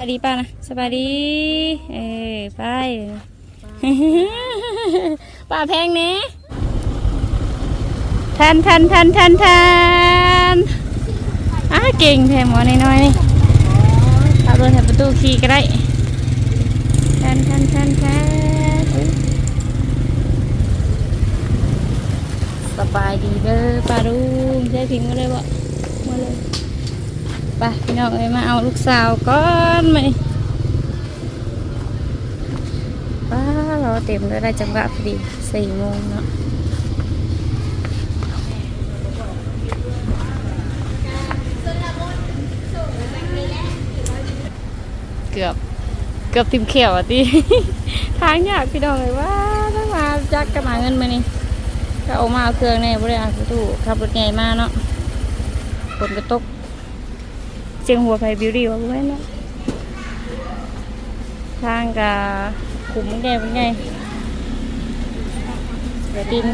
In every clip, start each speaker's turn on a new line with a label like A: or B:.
A: ไหรสดีป้านะสบายดีเออไปป้าแพงเนี้ทันทันทันทันทันอะเก่งแถมหมอน้อยๆนี่ขับรถแถมประตูขี่ก็ได้ทันทันทันทันสบายดีเด้อป้าลุงใช้พิมพ์มาเลยบ่ ไปพี่น้องเอ้ยมาเอาลูกสาวก่อนมานี่ป้ารอเต็มเลยได้จังหวะพอดีสี่โมงเนาะเกือบเกือบทิมเขียวอะตีทางยากพี่น้องเลยว่าถ้ามาจักกระมาเงินมานี่ถ้าออกมาเอาเครื่องเนี่ยบริอาประตูขับรถใหญ่มาเนาะฝนก็ตก เจียงหัวไฟบิวตี้ว่าไว้เนาะทางกับขุมมันใหญ่มันใหญ่เดี๋ยวตีน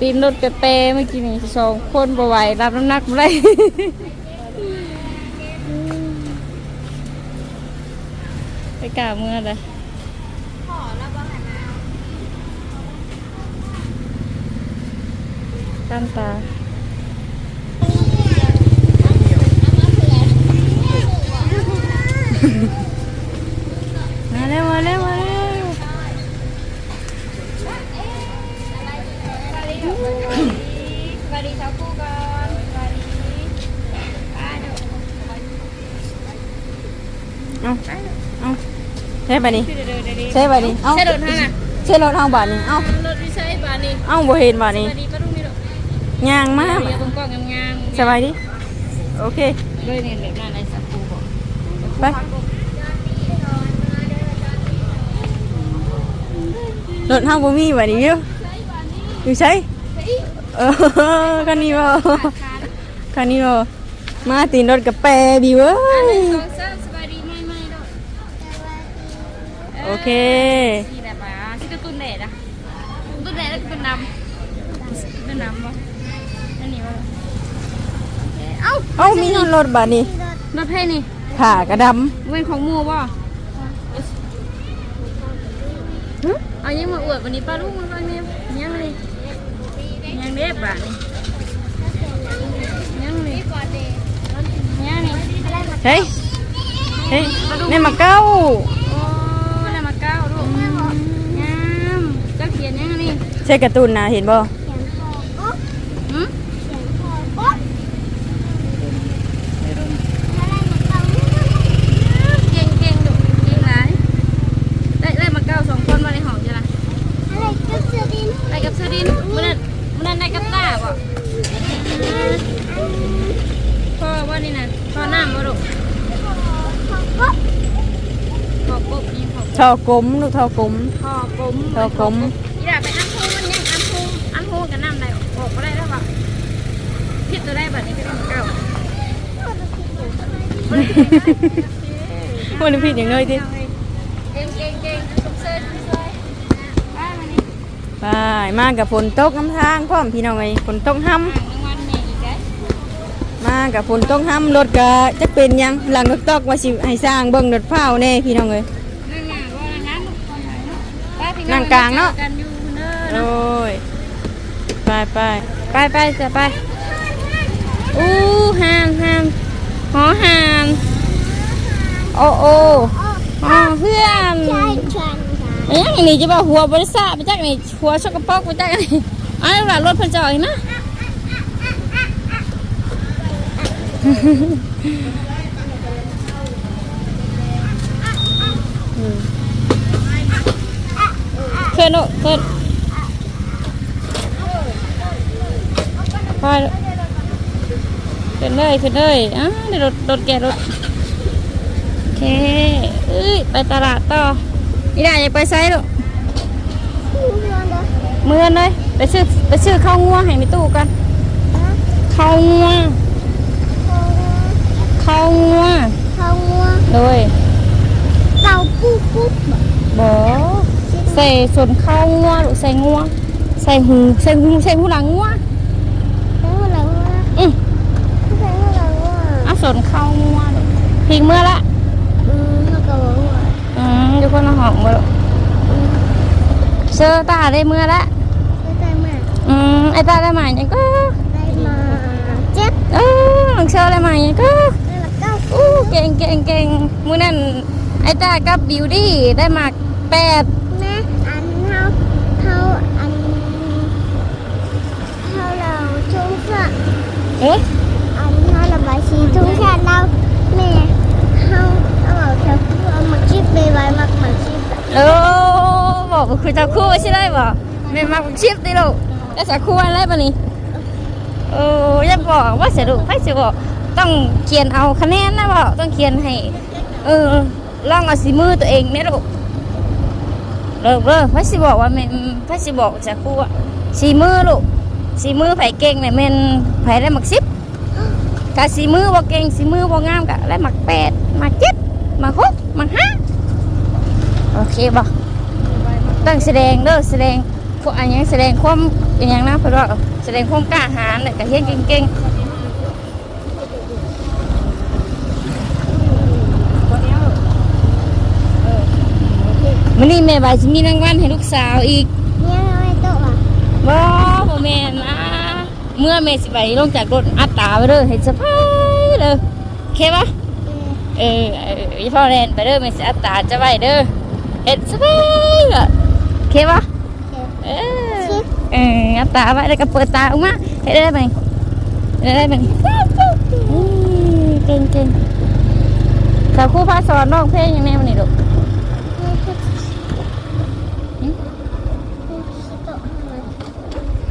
A: ตีนรถกระเตเมื่อกี้นี่สองคนบ่ไหวรับน้ำหนักบ่ได้ไปกาเมื่อเลยตั้งตา มาเร็วมาเร็วมาเร็วเอาเอา
B: ใช่ป่ะนี่
A: เดี๋ยวเดี๋ยวเดี๋ยว
B: ใช่ป่ะนี่เอ้า
A: ใช่รถท่านอะ
B: ใช่รถทางบานนี่เอ้าร
A: ถไม่ใช่บานี่
B: เอ้าบ่เห็นบาน
A: ส
B: นี่
A: วัสดีป้าลุงนี่หรอก
B: ย่างมากสบายดีโอเค
A: ด้วยเนี่ยแบบนั้นในสักปูบอก
B: ไป รถห้างบ่มีบ้านนี้อยู่อยู่ใช่เออคันนี้บ่คันนี้บ่มาตีนรถกับแปรบิวเอ้
A: อันหนึ่
B: ย
A: งสองสามสบายดีไม่ไม่ดอก
B: โอเค
A: นี่แหละป่ะที่กระตุ้นแดดอะตุ้นแดดแล้วก็เป็นน้ำเป็นน้ำบ่อันนี้ว่าเอ้า
B: เอ้ามีรถบ้านนี้
A: รถเพ่นี่
B: ขากระดำ
A: เว้นของหมูป่ะ เอายังมาอวดวันนี้ป้าลูกมันก็เนี่ยยังเลยยังเด็บอะนี่ยังเลยยังนี่
B: เฮ้ยเฮ้ยนี่มาเก้า
A: โอ้แล้วมาเก้าลูกงามเจ้าเขียนยังนี่
B: ใช่การ์ตูนนะเห็นบ่
A: หืมเก่งเก่งดุเก่งหลายได้ได้มาเก้าสองคนมาในห้องจ้ะล่ะ ได้กับเสื้อดินมันนั่นมันนั่นได้กับตาบ่พ่อว่านี่นะพ่อน้ำบ่ลูกขอบกบยิงขอบ
B: ทอกลมลูกทอกลม
A: พ่อกลม
B: ทอกลม
A: อีด่าไปอันพูมันยังอันพูอันพูกับน้ำได้ออกก็ได้แล้วบ่ผิดตัวได้บัดนี้ก็ต้องเก้า
B: พูดผิดอย่างเลยดิ
A: เก่งเก่งเก่งสมเสยสมเสยไปมานี่
B: ไปมากับฝนตกน้ำทางพร้อมพี่น้องไงฝนตกห้
A: อ่างรางวัลเนี่ยอีกไงำ
B: มากับฝนตกห้ำรถก็จะเป็นหยังหลังรถตอกว่าสิให้สร้างเบิ่งรถเฝ้าแน่พี่น้องเลย
A: นั่งงานว่างั้นไปพี่
B: นั่งกลางเนาะ
A: กันอยู่เนอะ
B: โอ้ยไปไป
A: ไปไปจะไปอู้ห่านห่านหอห่านโอ้โอ้อ๋อเพื่อนไอ้ยังนี่จะบอกหัวบริษัทไปจักนี่หัวชกกระปอกไปจักนี่อ้าวหลานรถเพันจอยนะเคลื่อน โนเคลื่อนไปขึ้นเลยขึ้นเลยอะเดี๋ยวรถรถแกรถโอเคเอ้ยไปตลาดต่อนี่ได้อยากไปไซส์ลูกเมื่อนเลยไปซื้อไปซื้อข้าวงัวให้มีตู้กันข้าวงัวข้าวงัวเลย บ่ ใส่ส่วนข้าวงัวหรือใส่งัวใส่หูใส่หูใส่หูหลังงัวอือเอาส่วนข้าวงัวลูกพิงเมื่อละ
C: อืมเขาก็บอกว่า
A: อืมอยู่คนละห้องบ่ลูกเชอตาได้เมื่อละ
C: ก็ได้มา
A: อืมไอตาได้มาอย่างก็
C: ได้มาเจ็ด
A: เออหลังเชอได้มาอย่างก็
C: ได้ละเก้า
A: อู้เก่งเก่งเก่งมื้อนั้นไอตากับบิวดี้ได้มาแปด
C: แม่อันเฮาเฮาอันเฮาเราชุ่มชะ
A: เอ๊ะ
C: อันเฮาระบายสีชุ่มชะเราแม่เฮาเอาเอาแถวเอามาชิบไปไว้มักมาชิบอะ
A: โอ้บอกว่าคือจะคู่ใช่ไหมบ่แม่มาชิปติลูกแล้วจะคู่อะไรปะนี่โอ้อยังบอกว่าเสียลูกไฟสิบอกต้องเขียนเอาคะแนนนะบ่ต้องเขียนให้เออลองเอาสีมือตัวเองเนี่ยลูก เลิกเลิกไฟสิบอกว่าแม่ไฟสิบอกจะคู่อะสีมือลูกสีมือไผเก่งเนี่ยแม่นไผได้หมักสิบกะสีมือบ่เก่งสีมือบ่งามกะได้หมักแปดหมักเจ็ดหมักหกหมักห้าโอเคบ่ตั้งแสดงเด้อแสดงพวกอันยังแสดงความอันหยังนะเพิ่นว่าแสดงความกล้าหาญเนี่ยกะเฮ็ดเก่งๆ มื้อนี้แม่บายสิมีรางวัลให้ลูกสาวอีก
C: เนี่ยเอาไว้โต๊ะอะ
A: บ่บ่แม่นนะเมื่อแม่สิไปลงจากรถอัดตาไปเด้อเห็นสะพายเด้อโอเคปะ
C: เออ
A: เออเอออย่าพ่อแลนไปเด้อแม่สิอัดตาจะไว้เด้อเห็นสะพายก็โอเคปะ
C: เออ
A: เออเอออัดตาไว้แล้วก็เปิดตาออกมาเห็นได้ไหมเห็นได้ไหมอืมเก่งเก่งสาวครูพาสอนร้องเพลงยังไงวันนี้ลูก พ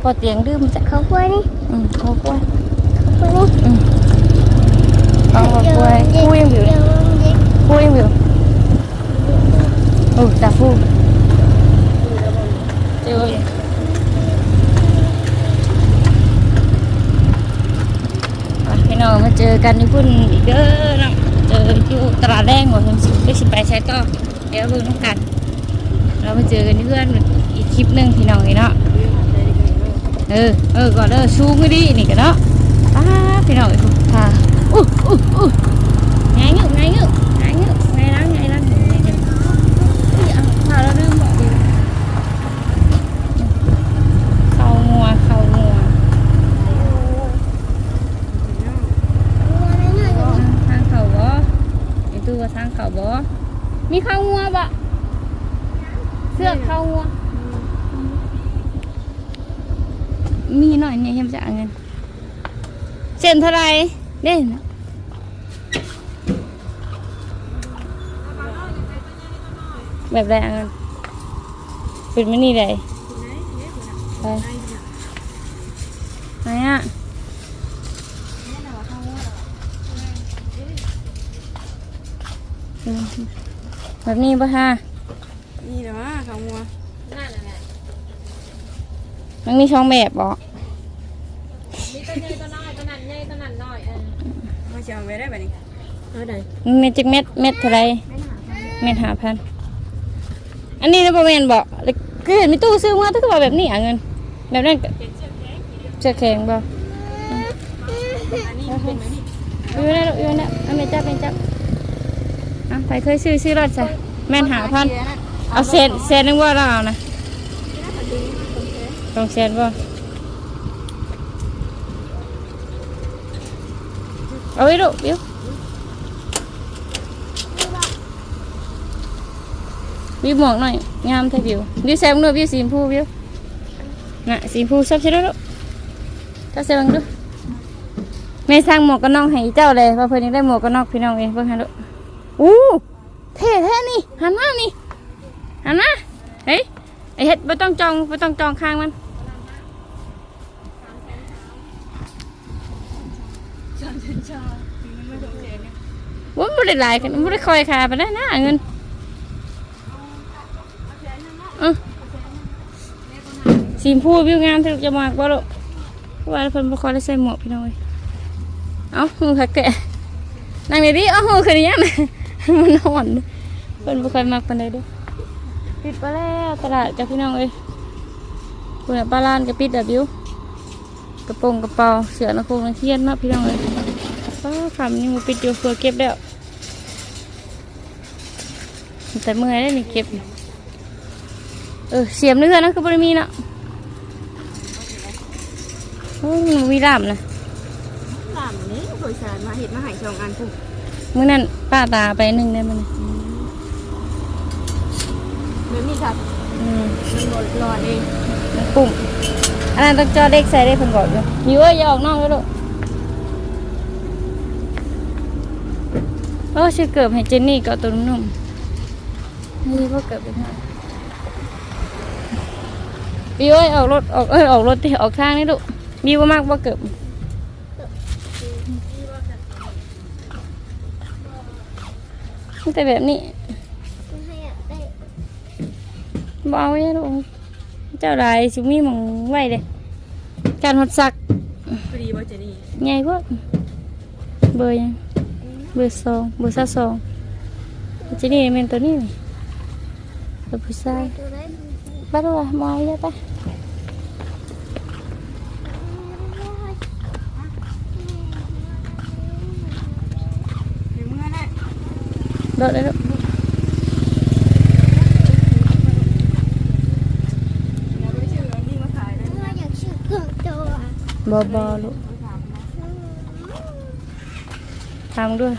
A: อเตียงดื้มจะ
C: เขากล้วยนี่
A: อืมเขากล้วย
C: กล้วยนี่
A: อืมเขากล้วยกูยังอยู่
C: เดี๋ยวมันเด็ก
A: กูยังอยู่โอ้ตาฟูเจออะพี่น้องมาเจอกันที่พุ่นอีกเด้อเนาะเจออยู่ตลาดแดงหัวเข็มสิได้สิไปใช้ต่อเดี๋ยวเบิ่งน้องกัน เรามาเจอกันที่เพื่อนอีกคลิปหนึ่งพี่น้องนี่เนาะ เออเออก่อนเด้อชูมือดีนี่กันเนาะป้าพี่น้องไอ้พวกพาอู้อู้อู้ไงเงึไงเงึไงเงึไงล้างไงล้างไงไงเงึอุ้ยเอาพาเราเริ่มบอกดิเข้างัวเข้างัวทางเขาบ่ไอ้ตู้ว่าทางเขาบ่มีเข้างัวบ่เสื้อเข้างัว มีหน่อยเนี่ยยังจะเอาเงินเส้ นเท่าไหรเด่นแบบไรเอาเงินเป็นไม่นี่เลยไปไหนอะอืมแบบนี้ป่ะฮะ
B: นี่แหละว่าเขางัว
A: มันมีช่องแบบบอก
B: เชียงไว้ได้แบบนี้
A: มันเม็ดจักเม็ดเม็ดเท่าไหรเม็ดหาพันอันนี้นะประเมนบอกแล้วก็เห็นมีตู้ซื้อมาตู้ก็บอกแบบนี้อะเงิน แบบนั้นก็เชือกแข็งบอกอยู่นั่นอยู่นั่นเอาไม่จับไม่จับเอาไปเคยซื้อซื้อรถใช่แม่นหาพันเอาเศษเศษนึงว่าเราเอานะตรงเศษบ่ เอาไว้ดูบิววิวหมอกหน่อย งามแท้วิววิวแซมด้วยวิวสีชมพูวิวน่ะสีชมพูชอบใช่ไหมลูกถ้าแซมดูแม่สร้างหมวกกันน็อกให้เจ้าเลยเพราเพิ่นยังได้หมวกกันน็อกพี่น้องเองเพิ่งหันดูอู้เท่แท้นี่หันมานี่หันมาเฮ้ยไอเฮ็ดไม่ต้องจองไม่ต้องจองข้างมัน ไม่ได้หลายกันไม่ได้คอยขาไปได้นะเงินอืมสีพูวิวงามที่จะมากบ่ลูกเราว่าเพิ่นบ่คอยได้ใส่หมวกพี่น้องเอ้ยเอ้าหูคักแกะนั่งดีๆเอ้าหูคือยังน่ะมันนอนเพิ่นบ่คอยมักปานใดเด้อปิดไปแล้วตลาดจ้ะพี่น้องเอ้ยพุ่นน่ะปลาลานก็ปิดอะบิวกระโปรงกระเป๋าเสือนักโคงนักเทียนเนาะพี่น้องเอ้ยป้าคำนี่มันปิดอยู่เพื่อเก็บแล้ว แต่เมื่อยได้นี่เก็บ เออเสียมเนื้อนะคือบ่ได้มีเนาะโอ้ยมันมีลามนะ
B: สามนี้โดยสารมาเห็ดมาใหายสองอันพุ่ม
A: มื้อนั้นป้าตาไปหนึ่งได้มันย
B: เดี๋ยวนี้ครับ
A: อืม
B: มันหลดหลอดเอง
A: ปุ่มอันนั้นต้องจอเด็กใส่ได้เพิ่นบอกอยู่อยู่เอ้ยอย่าออกนอกแล้วลูกโอ้ชื่อเกิบให้เจนนี่ก็ตัวนุ่มๆ นี่พวกเกิบเป็นไงบิวเอ้ยออกรถออกเอ้ยออกรถที่ออกทางนี่ลูกบิวบ่มากบ่เกิบมันแต่แบบนี้
C: ให้อกได้
A: บ่เอาเนี่ยลูกเจ้าลายสิมีมองไว้เลยการหดสัก
B: พอดีว่เจนี่
A: ใหญ่พวกเบอร์ยังเบอร์สองเบอร์ซาสองจีนี่เป็นตัวนี้ นี่ตัวผู้ชาย
C: ตัวได้
A: บ้านเรามองเยอะปะ
B: เดี๋ยวเมื่อน่ะ
A: โดดเลยลูก
B: เดี๋ยวไปชื่ออันนี้มาขายนะ
C: อยากชื่อเกิดตัว
A: บอบอลูกทำด้วย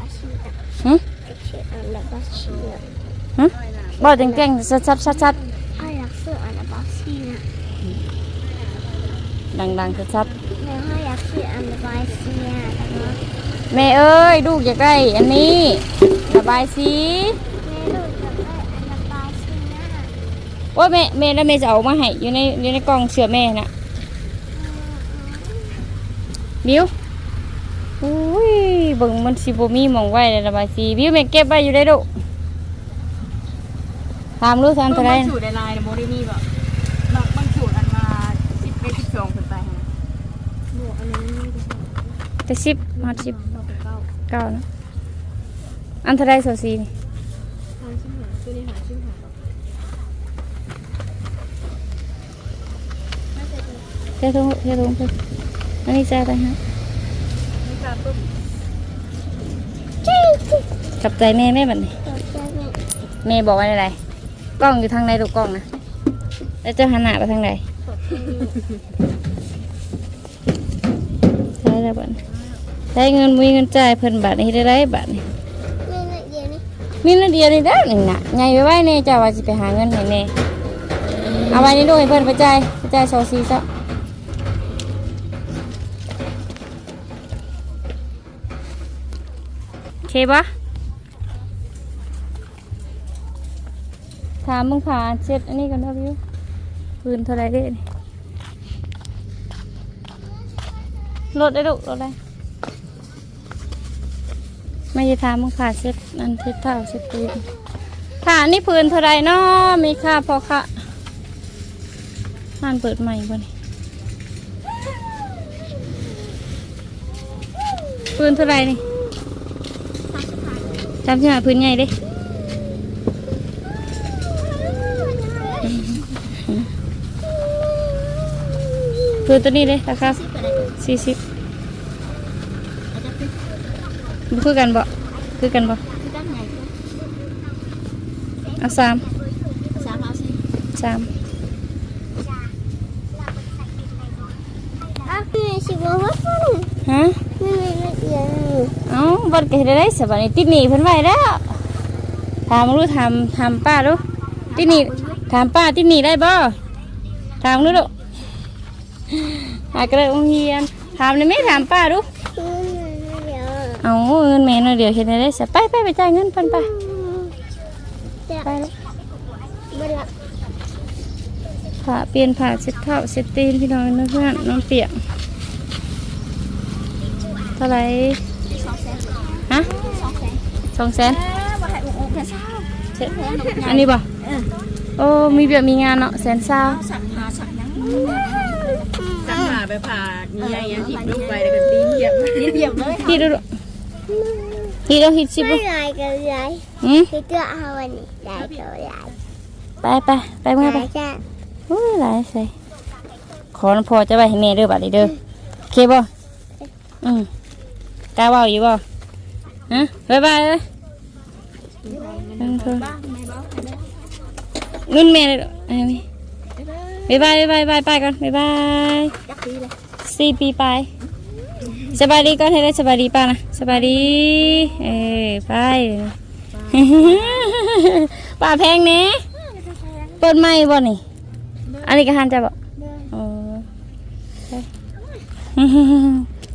C: อาชีพ
A: หึ
C: อาชีพอันละบาชีอะ
A: หึ บอกเก่งๆชัดๆชัด
C: อ้อยากซื้ออันละบาชีนะ
A: ๆดังๆชัด
C: แม่ให้อยากซื้ออันละบาชีอะแต่ว่า
A: ๆแม่เอ้ยลูกอยากได้อันนี้ระบายสี
C: แม่ลูกอยากได้อันละบาชีน่ะ
A: โอ้ยแม่แม่แล้วแม่จะเอามาให้อยู่ในอยู่ในกล่องเสือแม่น่ะบิวอุ้ยเบิ่งมันสิบ่มีหมองไว้เลยระบายสีบิวแม่เก็บไว้อยู่ได้ดุ ถามรู้ทัน
B: บา
A: เท่าไหรง
B: สูตรในลายในโมเดนี่แบบบางบางสูตรอันมาสิบเอ็ดสิบสองขึ้นไปฮะบวกอันนี้
A: แต่สิบมาสิบ
B: เราเป็นเก้า
A: เก้านะอันเท่าไรโซซีนี่
B: ทางชิ้นหาตัวนี้หาชิ้นหา
A: เท่าทุ่งเท่าทุ่งเพิ่นอันนี้แซ่ได้ฮะ
B: นี่ค่ะปุ๊บ
A: ขับใจแม่แม่บัดนี้
C: ตกใจแม่
A: แม่บอกว่าอะไร กล้องอยู่ทางไหนลูกกล้องนะแล้วเจะหันหน้าไปทางไหนใช่แล้วบัดนี้ได้เงินมีเงินจ่ายเพิ่นบาทนี้ได้ไรบาทนี้
C: แม่น่ะเดี๋ยวนี้
A: มีนาเดียวนี่ได้หนึ่งน่ะไงไปไว้เน่จ้าว่าจะไปหาเงินให้เน่เอาไว้นี่ด้วยให้เพื่อนไปจ่ายไปจ่ายโซซีซะโอเคปะามมึงผ่าเช็ดอันนี้ก่อนนะพี่ปืนเท่าไรเด้นี่ลดได้ลูกลดได้ไม่ได้ามมึงผ่าเช็ดนั่นเช็ดเท้าเช็ดตีนผ่านี่พื้นเท่าไรเนาะมีค่าพอค่ะห้านเปิดใหม่บ่นี่พื้นเท่าไรนี่จำที่หาพื้นใหญ่เดิ พื้นตัวนี้เลยราคาสี่สิบคือกันบ่คือกันบ่เอาสาม
C: สามเอาสิ
A: สาม
C: อ้าบอกว่าฟัน
A: ฮะ
C: แม่ไม่ลเอียด
A: เอ้าบัดก็เฮ็ดได้ได้สบัดนี้ติดหนีเพิ่นไว้แล้วถามรู้ถามถามป้าดูติดหนีถามป้าติดหนีได้บ่ถามดูดูหากระโรงเรียนถามได้ไหมถามป้าดู
C: แม่เดี๋ยว
A: เอาเงินแม่น่ะเดี๋ยวเฮ็ดได้ได้สไปไปไปจ่ายเงินเพิ่นไป
C: จะ
A: ไปแล้ว
C: บ่ละ
A: ผ้าเปลี่ยนผ้าเช็ดเท้าเช็ดตีนพี่น้องนะเพื่อนน้องเปียกเท่าไหร่
C: สองแสน
A: ฮะ
C: สองแสน
A: สองแสน
C: บ่ให้อุ้มแค่เช้า
A: เช็ดอันนี้บ่โอ้มีแบบมีงานเนาะแสนเศร้า
C: สั่งหาสั่งยัง
B: จังหา ไปผ่านี่ไงยังหิบลูกไปแล้วก็ตีนเหยียบตีนเหยียบเลย
A: ฮิตดูดูฮิตดูฮิตสิบ
C: ไม่
A: ดู
C: ไรกันไร
A: อืม
C: พี่ก็เอาวันนี้ได้เท่าไหร่
A: ไปไปไปเมื่อไป
C: จ้ะ
A: อุ้ยหลายใส่ขอน้ำพอจะไปให้แม่เด้อบัดนี้เด้อโอเคบ่อืมกล้าเว้าอยู่บ่ฮะบ๊ายบายเลยอืมเถอะเงินแม่เลยเอาไหม บ๊ายบายบ๊ายบายบ๊ายบายไปก่อนบ๊ายบายสี่ปีไปสบายดีก่อนให้ได้สบายดีป้านะสบายดีเอ้ยไปป้าแพงเน่เปิดไม้บ่นี่ อันนี้ก็หันจะบอกอ๋อ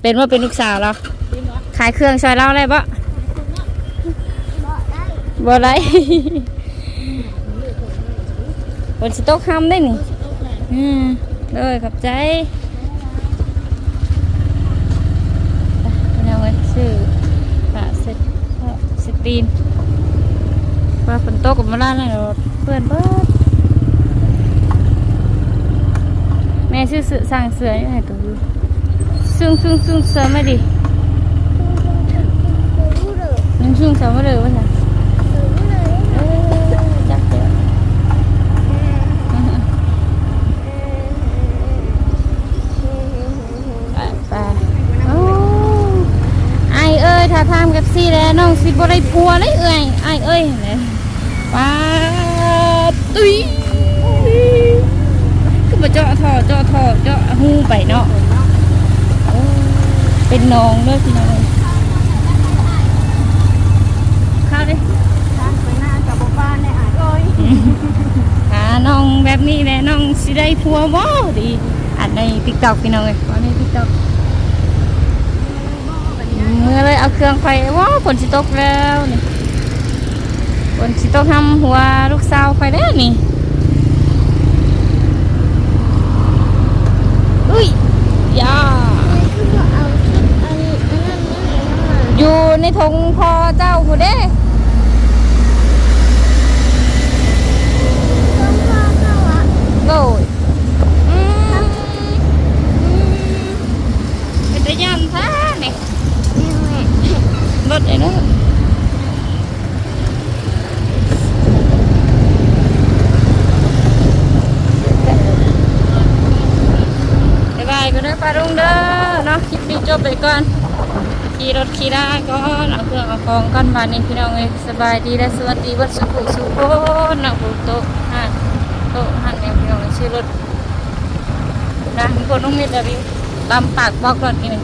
A: เป็นว่าเป็นลูกสาวเราขายเครื่องซอยเราอะไรบ่บ่ได้บนสต๊อกห้ามได้นี่ อืมเลยขอบใจไปเอาเงินซื้อผ้าเสร็จสตรีนว่าฝนตกกับมาล้านเลยเพื่อนเบิดแม่ชื่อเสือสั่งเสือนี่ไงตัวยูซึ่งซึ่งซึ่งเสือไม่ดีนึ่งซึ่งเสือไม่เลยว่าไงเออจักเดียวไปไปโอ้ไอเอ้ ยถ้าทำกับซี่แล้วน้องสิบ่ได้พัวเลยเอ้ยไอเอ้ยเนี่ยป้าตุ้ยก็มาเจาะท่อเจาะท่อเจาะหูไปเนาะโอ้เป็นน้องด้วยพี่น้องเข้าเลยหาน้องแบบนี้แหละน้องสิได้ผัวบ่ดีอัดในติ๊กต็อกพี่น้องเลยว่าในติ๊กต็อก เมื่อเลยเอาเครื่องไฟว้าฝนสิตกแล้วนี่ฝนสิตกทำหัวลูกสาวไฟแล้วนี่อุ้ยยาอยู่ในธงพอเจ้าผู้เด้โอ้ยอืมอืมเป็นตะยันท่าเนี่ย รถไอ้เนะได้ปลาลุงเด้อเนาะคลิปนี้จบไปก่อนขี่รถขี่ได้ก่อนเอาเครื่องเอาของก่อนบานนี้พี่น้องเอ้ยสบายดีและสวัสดีวัดสุขุสุขคนนะบุโตะหันโตะหันเนี่ยพี่น้องเอ้ยชื่อรถนะคนต้องมีแต่วิวตามปากบอกรถนี่หนึ่ง